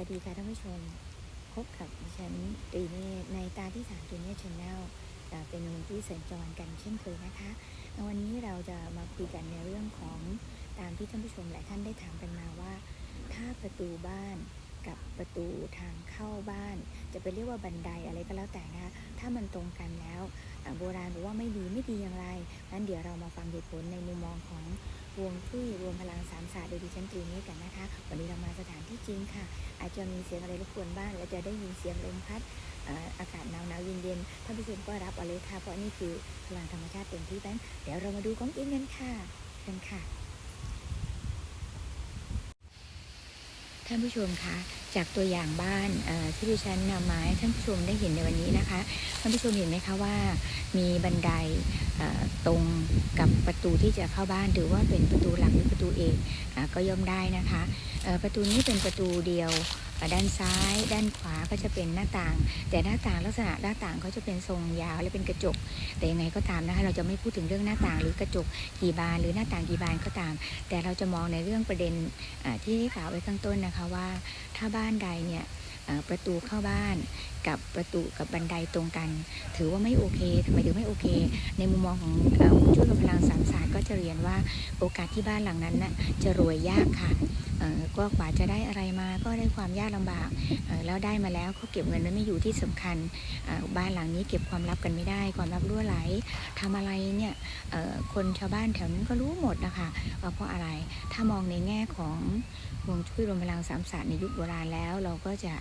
วัสดีค่ะท่านผู้ชม พบกับดิฉันตรีเนตในตาที่สามตรีเนตรชแนลเป็นวงที่สัญจรกันเช่นเคยนะคะ วันนี้เราจะมาคุยกันในเรื่องของตามที่ท่านผู้ชมหลายท่านได้ถามกันมาว่า ถ้าประตูบ้านกับประตูทางเข้าบ้าน จะไปเรียกว่าบันไดอะไรก็แล้วแต่นะคะถ้ามันตรงกันแล้วโบราณบอกว่าไม่ดีไม่ดีอย่างไรนั้นเดี๋ยวเรามาฟังเหตุผลในมุมมองของ รวงจุ้ยรวมพลังสามศาสตร์โดยดิฉันตรีนี้กันนะคะ วันนี้เรามาสถานที่จริงค่ะ อาจจะมีเสียงอะไรรบกวนบ้างและจะได้ยินเสียงลมพัดอากาศหนาวหนาวเย็นเย็นๆท่านผู้ชมก็รับเอาเลยค่ะเพราะนี่คือพลังธรรมชาติเต็มที่นั้นเดี๋ยวเรามาดูของจริงกันค่ะกันค่ะท่านผู้ชมคะ จากตัวอย่างบ้านที่ดิฉันนำมาให้ท่านผู้ชมได้เห็นในวันนี้นะคะ ท่านผู้ชมเห็นไหมคะว่า มีบันไดตรงกับประตูที่จะเข้าบ้านหรือว่าเป็นประตูหลักหรือประตูเอกอก็ย่อมได้นะคะประตูนี้เป็นประตูเดียวด้านซ้าย ด้านขวาก็จะเป็นหน้าต่าง แต่หน้าต่างลักษณะหน้าต่างเขาจะเป็นทรงยาวและเป็นกระจก แต่ยังไงก็ตามนะคะเราจะไม่พูดถึงเรื่องหน้าต่างหรือกระจกกี่บานหรือหน้าต่างกี่บานก็ตาม แต่เราจะมองในเรื่องประเด็นที่ได้กล่าวไว้ข้างต้นนะคะว่า ถ้าบ้านานใดเนี่ยประตูเข้าบ้านกับประตูกับบันไดตรงกัน ถือว่าไม่โอเคทำไมถึงไม่โอเค ในมุมมองของเอ่อช่วยกับพลังสามศาสตร์ก็จะเรียนว่าโอกาสที่บ้านหลังนั้นน่ะจะรวยยากค่ะ ก็กว่าจะได้อะไรมาก็ได้ความยากลำบากแล้วได้มาแล้วเขาเก็บเงินนั้นไม่อยู่ที่สำคัญบ้านหลังนี้เก็บความลับกันไม่ได้ ความลับรั่วไหลทำอะไรเนี่ยคนชาวบ้านแถวนั้นก็รู้หมดนะคะว่าเพราะอะไรถ้ามองในแง่ของฮวงจุ้ยรวมพลังสามศาสตร์ในยุคโบราณแล้ว เราก็จะ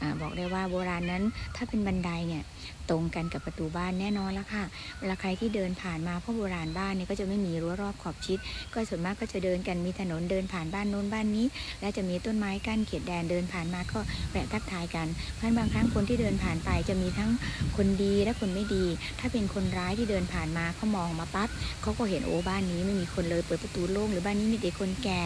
อบอกได้ว่าโบราณนั้น ถ้าเป็นบันไดเนี่ยตรงกันกับประตูบ้านแน่นอนล้วค่ะเวลาใครที่เดินผ่านมาเพราะโบราณบ้านเนี่ยก็จะไม่มีรั้วรอบขอบชิด ก็ส่วนมากก็จะเดินกันมีถนนเดินผ่านบ้านโน้นบ้านนี้และจะมีต้นไม้กั้นเขตแดนเดินผ่านมาก็แวะทักทายกัน เพราะฉะนั้นบางครั้งคนที่เดินผ่านไปจะมีทั้งคนดีและคนไม่ดี ถ้าเป็นคนร้ายที่เดินผ่านมาเขามองมาปั๊บเขาก็เห็นโอ้บ้านนี้ไม่มีคนเลยเปิดประตูโล่งหรือบ้านนี้มีแต่คนแก่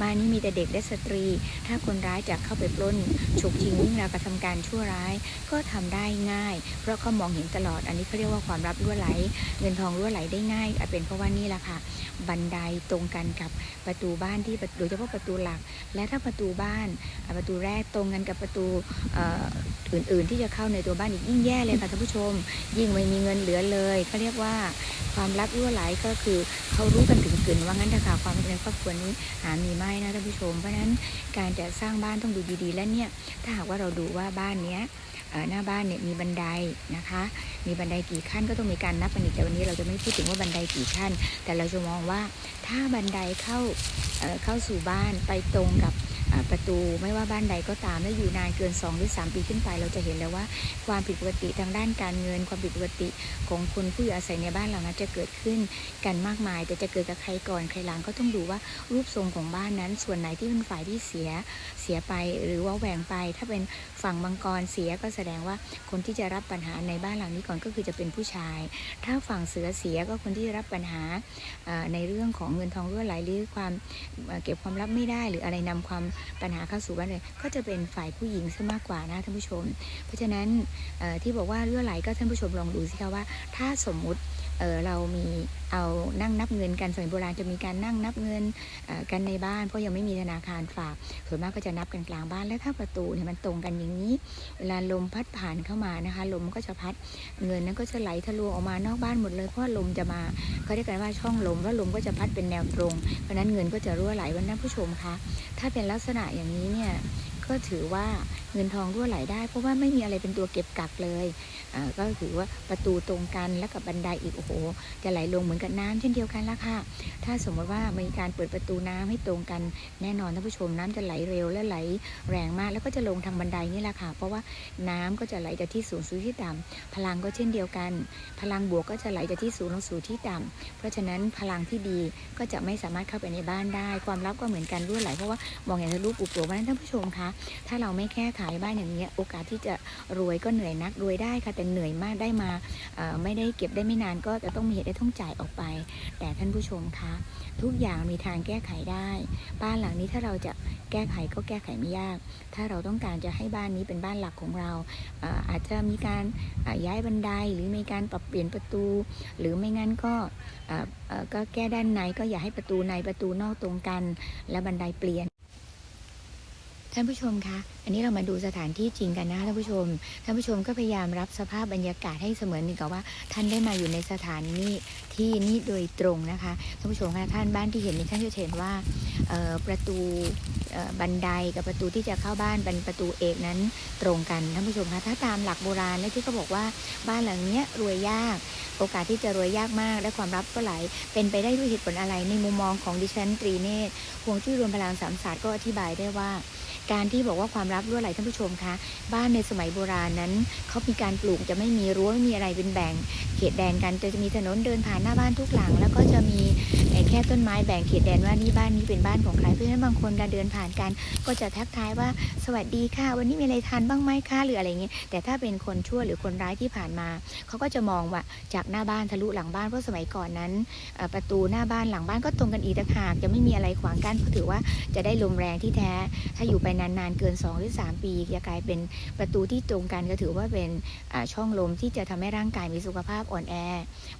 บ้านนี้มีแต่เด็กและสตรี ถ้าคนร้ายจะเข้าไปปล้นฉกชิงวิ่งราวกระทำการชั่วร้าย ก็ทำได้ง่าย เพราะเขามองเห็นตลอดอันนี้เขาเรียกว่าความลับรั่วไหล เงินทองรั่วไหลได้ง่ายอาเป็นเพราะว่านี่แหละค่ะบันไดตรงกันกับประตูบ้านที่โดยเฉพาะประตูหลักและถ้าประตูบ้านประตูแรกตรงกันกับประตูอื่นๆ ที่จะเข้าในตัวบ้านอีกยิ่งแย่เลยค่ะท่านผู้ชม ยิ่งไม่มีเงินเหลือเลยเขาเรียกว่าความลับรั่วไหลก็คือเขารู้กันถึงกึ่นว่างั้นนะคะความเป็นครอบครัวนี้หามีไม่นะท่านผู้ชมเพราะฉะนั้นการจะสร้างบ้านต้องดูดีๆ และเนี่ยถ้าหากว่าเราดูว่าบ้านเนี้ย หน้าบ้านเนี่ยมีบันไดนะคะ มีบันไดกี่ขั้นก็ต้องมีการนับกันอีกแต่วันนี้เราจะไม่พูดถึงว่าบันไดกี่ขั้น แต่เราจะมองว่าถ้าบันไดเข้าเข้าสู่บ้านไปตรงกับ ประตูไม่ว่าบ้านใดก็ตามแล้วอยู่นานเกิน 2 หรือ 3 ปีขึ้นไปเราจะเห็นแล้วว่าความผิดปกติทางด้านการเงิน ความผิดปกติของคนผู้อยู่อาศัยในบ้านเหล่านั้นจะเกิดขึ้นกันมากมาย แต่จะเกิดกับใครก่อนใครหลังก็ต้องดูว่ารูปทรงของบ้านนั้น ส่วนไหนที่เป็นฝ่ายที่เสียเสียไปหรือว่าแหว่งไป ถ้าเป็นฝั่งมังกรเสียก็แสดงว่าคนที่จะรับปัญหาในบ้านหลังนี้ก่อนก็คือจะเป็นผู้ชาย ถ้าฝั่งเสือเสียก็คนที่รับปัญหาในเรื่องของเงินทองเรั่วไหลหรือความเอ่อเก็บความลับไม่ได้ หรืออะไรนำความปัญหาเข้าสู่บ้านเลยก็จะเป็นฝ่ายผู้หญิงซะมากกว่านะท่านผู้ชม เพราะฉะนั้นที่บอกว่ารั่วไหลก็ท่านผู้ชมลองดูสิคะว่า ถ้าสมมุติ เออเรามีเอานั่งนับเงินกันสมัยโบราณจะมีการนั่งนับเงินอ่อกันในบ้าน เพราะยังไม่มีธนาคารฝากส่วนมากก็จะนับกันกลางบ้านและถ้าประตูเนี่ยมันตรงกันอย่างนี้ เวลาลมพัดผ่านเข้ามานะคะ ลมก็จะพัดเงินนั้นก็จะไหลทะลวงออกมานอกบ้านหมดเลยเพราะลมจะมาเขาเรียกกันว่าช่องลมแล้วลมก็จะพัดเป็นแนวตรง เพราะฉะนั้นเงินก็จะรั่วไหลวันนั้นผู้ชมคะถ้าเป็นลักษณะอย่างนี้เนี่ย ก็ถือว่าเงินทองรั่วไหลได้ เพราะว่าไม่มีอะไรเป็นตัวเก็บกักเลยอ่าก็ถือว่าประตูตรงกันแล้วกับบันไดอีกโอ้โห จะไหลลงเหมือนกับน้ำเช่นเดียวกันละค่ะ ถ้าสมมติว่ามีการเปิดประตูน้ำให้ตรงกันแน่นอนท่านผู้ชมน้ำจะไหลเร็วและไหลแรงมาก แล้วก็จะลงทางบันไดนี่แหละค่ะ เพราะว่าน้ำก็จะไหลจากที่สูงสู่ที่ต่ำพลังก็เช่นเดียวกัน พลังบวกก็จะไหลจากที่สูงลงสู่ที่ต่ำเพราะฉะนั้นพลังที่ดีก็จะไม่สามารถเข้าไปในบ้านได้ ความลับก็เหมือนกันรั่วไหลเพราะว่ามองเห็นทะลุปุโปร่งนั้นท่านผู้ชมคะถ้าเราไม่แก้ไขบ้านอย่างนี้ยโอกาสที่จะรวยก็เหนื่อยนักรวยได้ค่ะแต่เหนื่อยมากได้มาไม่ได้เก็บได้ไม่นานก็จะต้องมีเหตุได้ต้องจ่ายออกไป แต่ท่านผู้ชมคะทุกอย่างมีทางแก้ไขได้ บ้านหลังนี้ถ้าเราจะแก้ไขก็แก้ไขไม่ยาก ถ้าเราต้องการจะให้บ้านนี้เป็นบ้านหลักของเราอาจจะมีการย้ายบันไดหรือมีการปรับเปลี่ยนประตู หรือไม่งั้นก็ก็แก้ด้านในก็อย่าให้ประตูในประตูนอกตรงกัน แล้วบันไดเปลี่ยน ท่านผู้ชมคะ อันนี้เรามาดูสถานที่จริงกันนะคะท่านผู้ชม ท่านผู้ชมก็พยายามรับสภาพบรรยากาศให้เสมือนหนึ่งกับว่า ท่านได้มาอยู่ในสถานนี้ที่นี่โดยตรงนะคะ ท่านผู้ชมคะท่านบ้านที่เห็นนี้ท่านจะเห็นว่าประตู บันไดกับประตูที่จะเข้าบ้านเป็นประตูเอกนั้นตรงกันท่านผู้ชมคะถ้าตามหลักโบราณและที่เขาบอกว่าบ้านหลังเนี้ยรวยยาก โอกาสที่จะรวยยากมาก และความลับก็ไหลเป็นไปได้ด้วยเหตุผลอะไรในมุมมองของดิฉันตรีเนตรฮวงจุ้ยรวมพลังสามศาสตร์ก็อธิบายได้ว่า การที่บอกว่าความลับรั่วไหลท่านผู้ชมคะบ้านในสมัยโบราณนั้นเขามีการปลูกจะไม่มีรั้วไม่มีอะไรเป็นแบ่ง เขตแดนกันจะมีถนนเดินผ่านหน้าบ้านทุกหลัง แล้วก็จะมี แค่ต้นไม้แบ่งเขตแดนว่านี่บ้านนี้เป็นบ้านของใคร เพราะฉะนั้นบางคนการเดินผ่านกัน ก็จะทักทายว่าสวัสดีค่ะ วันนี้มีอะไรทานบ้างไหมคะหรืออะไรเงี้ยแต่ถ้าเป็นคนชั่วหรือคนร้ายที่ผ่านมา เขาก็จะมองว่าจากหน้าบ้านทะลุหลังบ้านเพราะสมัยก่อนนั้น ประตูหน้าบ้านหลังบ้านก็ตรงกันอีกต่างหากจะไม่มีอะไรขวางกั้นเพราะถือว่าจะได้ลมแรงที่แท้ ถ้าอยู่ไปนานๆเกิน2หรือ3ปีจะกลายเป็นประตูที่ตรงกันก็ถือว่าเป็นช่องลมที่จะทำให้ร่างกายมีสุขภาพอ่อนแอ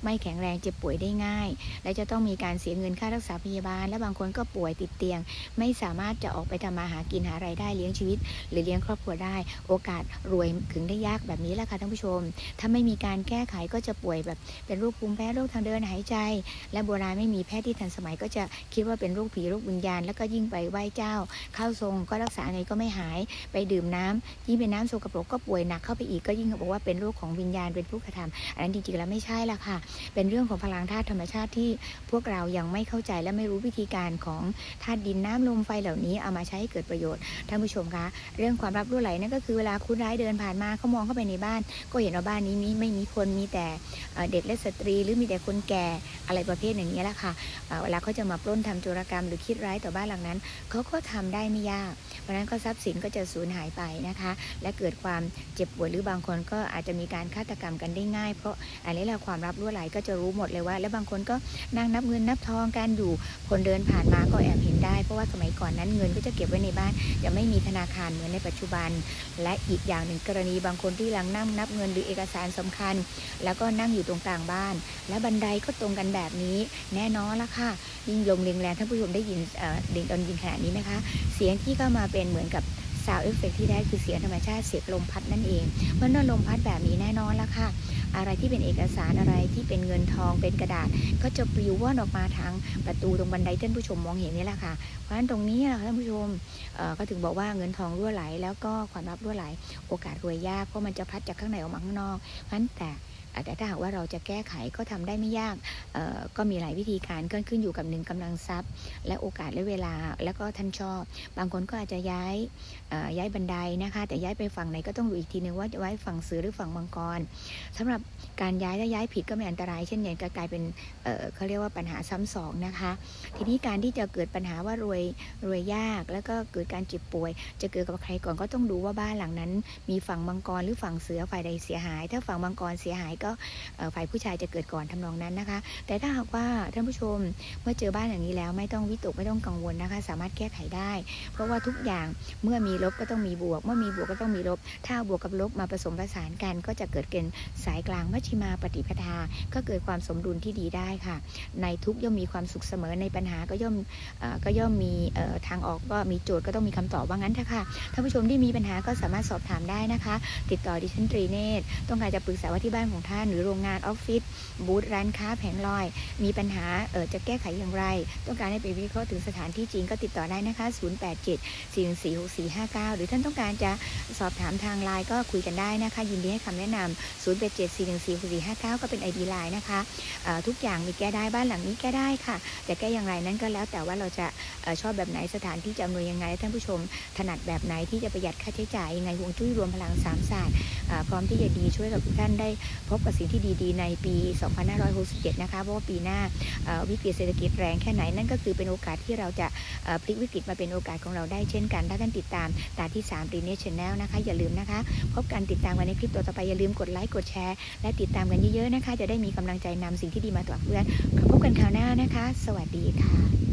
ไม่แข็งแรงเจ็บป่วยได้ง่าย และจะต้องมีการเสียเงินค่ารักษาพยาบาล และบางคนก็ป่วยติดเตียง ไม่สามารถจะออกไปทำมาหากินหารายได้เลี้ยงชีวิต หรือเลี้ยงครอบครัวได้ โอกาสรวยถึงได้ยากแบบนี้แหละค่ะท่านผู้ชม ถ้าไม่มีการแก้ไขก็จะป่วยแบบเป็นโรคภูมิแพ้โรคทางเดินหายใจ และโบราณไม่มีแพทย์ที่ทันสมัยก็จะคิดว่าเป็นโรคผีโรควิญญาณ แล้วก็ยิ่งไปไหว้เจ้า เข้าทรงก็รักษาไงก็ไม่หายไปดื่มน้ำยิ่งเป็นน้ำโสกปรกก็ป่วยหนักเข้าไปอีกก็ยิ่งบอกว่าเป็นโรคของวิญญาณเป็นผู้กระทำอันนั้นจริงๆแล้วไม่ใช่ละค่ะ เป็นเรื่องของพลังธาตุธรรมชาติที่พวกเรายังไม่เข้าใจและไม่รู้วิธีการของธาตุดินน้ำลมไฟเหล่านี้เอามาใช้ให้เกิดประโยชน์ท่านผู้ชมคะ เรื่องความรับรู้ไหลนั่นก็คือเวลาคุณร้ายเดินผ่านมาเขามองเข้าไปในบ้าน ก็เห็นว่าบ้านนี้มีไม่มีคนมีแต่เด็กและสตรี หรือมีแต่คนแก่อะไรประเภทอย่างนี้แหละค่ะเอ่อเวลาเขาจะมาปล้นทำโจรกรรมหรือคิดร้ายต่อบ้านหลังนั้นเขาก็ทำได้ไม่ยาก ราะนั้นก็ทรัพย์สินก็จะสูญหายไปนะคะ และเกิดความเจ็บปวดหรือบางคนก็อาจจะมีการฆาตกรรมกันได้ง่าย เพราะอันนี้แหละความรับรั่วไหลก็จะรู้หมดเลยว่า แล้วบางคนก็นั่งนับเงินนับทองกันอยู่คนเดินผ่านมาก็แอบเห็นได้ เพราะว่าสมัยก่อนนั้นเงินก็จะเก็บไว้ในบ้าน จะไม่มีธนาคารเหมือนในปัจจุบัน และอีกอย่างหนึ่งกรณีบางคนที่ลังนั่งนับเงินหรือเอกสารสำคัญ แล้วก็นั่งอยู่ตรงกลางบ้าน และบันไดก็ตรงกันแบบนี้แน่นอนละค่ะยิ่งลมแรงๆท่านผู้ชมได้ยินเอ่อเด็กตอนยินขนาดนี้ไหมคะ เสียงที่เข้ามาเป็นเหมือนกับซาวเอฟเฟกที่แท้คือเสียงธรรมชาติเสียงลมพัดนั่นเองเมื่อลมพัดแบบนี้แน่นอนละค่ะ อะไรที่เป็นเอกสารอะไรที่เป็นเงินทองเป็นกระดาษ ก็จะปลิวว่อนออกมาทางประตูตรงบันไดท่านผู้ชมมองเห็นนี่แหละค่ะ เพราะฉะนั้นตรงนี้แหละค่ะท่านผู้ชมก็ถึงบอกว่าเงินทองรั่วไหล แล้วก็ความลับรั่วไหล โอกาสรวยยากเพราะมันจะพัดจากข้างในออกมาข้างนอกเพราะฉะนั้นแต่ แต่ถ้าหากว่าเราจะแก้ไขก็ทำได้ไม่ยาก ก็มีหลายวิธีการก็ขึ้นอยู่กับหนึ่งกำลังทรัพย์ และโอกาสและเวลาแล้วก็ท่านชอบ บางคนก็อาจจะย้ายย้ายบันไดนะคะ แต่ย้ายไปฝั่งไหนก็ต้องดูอีกทีนึงว่าจะย้ฝั่งเสือหรือฝั่งมังกรสำหรับการย้ายถ้าย้ายผิดก็ไม่อันตราย เช่นอย่างก็กลายเป็นเอ่อเขาเรียกว่าปัญหาซ้ำสองนะคะ ทีนี้การที่จะเกิดปัญหาว่ารวยรวยยาก แล้วก็เกิดการเจ็บป่วย จะเกิดกับใครก่อนก็ต้องดูว่าบ้านหลังนั้น มีฝั่งมังกรหรือฝั่งเสือฝ่ายใดเสียหาย ถ้าฝั่งมังกรเสียหายก็เอ่อฝ่ายผู้ชายจะเกิดก่อนทำนองนั้นนะคะ แต่ถ้าหากว่าท่านผู้ชมเมื่อเจอบ้านอย่างนี้แล้วไม่ต้องวิตกไม่ต้องกังวลนะคะ สามารถแก้ไขได้ เพราะว่าทุกอย่างเมื่อมีลบก็ต้องมีบวก เมื่อมีบวกก็ต้องมีลบ ถ้าบวกกับลบมาผสมผสานกัน ก็จะเกิดเป็นสายกลางมัชฌิมาปฏิปทา ก็เกิดความสมดุลที่ดีได้ค่ะ ในทุกย่อมมีความสุขเสมอในปัญหาก็ย่อมก็ย่อมมีทางออกก็มีโจทย์ก็ต้องมีคำตอบว่างั้นเถอะค่ะท่านผู้ชมที่มีปัญหาก็สามารถสอบถามได้นะคะ ติดต่อดิฉันตรีเนตรต้องการจะปรึกษาว่าที่บ้านของท่านหรือโรงงานออฟฟิศบูธร้านค้าแผงลอย มีปัญหาเออจะแก้ไขอย่างไร ต้องการให้ไปวิเคราะห์ถึงสถานที่จริงก็ติดต่อได้นะคะ 087 4 4 6 4 5 9 หรือท่านต้องการจะสอบถามทางไลน์ก็คุยกันได้นะคะ ยินดีให้คำแนะนำ0 8 7 4 1 4 6 4 5 9 ก็เป็น ID ไลน์นะคะทุกอย่างมีแก้ได้บ้านหลังนี้แก้ได้ค่ะ แต่แก้อย่างไรนั้นก็แล้วแต่ว่าเราจะอชอบแบบไหนสถานที่จะอำนวยยังไงท่านผู้ชมถนัดแบบไหนที่จะประหยัดค่าใช้จ่ายยังไงห่วงจุ้ยรวมพลังสามศาสตร์พร้อมที่จะดีช่วยกับทุกท่านได้พบกับสิ่งที่ดีๆ ในปี 2567 นะคะ เพราะว่าปีหน้าวิกฤตเศรษฐกิจแรงแค่ไหนนั่นก็คือเป็นโอกาสที่เราจะพลิกวิกฤตมาเป็นโอกาสของเราได้เช่นกัน ถ้าท่านติดตามตาที่3รีเนชแนลนะคะ อย่าลืมนะคะ พบกันติดตามกันในคลิปต่อไป อย่าลืมกดไลค์ กดแชร์ และติดตามกันเยอะๆนะคะ จะได้มีกำลังใจนำสิ่งที่ดีมาต่อเพื่อนพบกันคราวหน้านะคะ สวัสดีค่ะ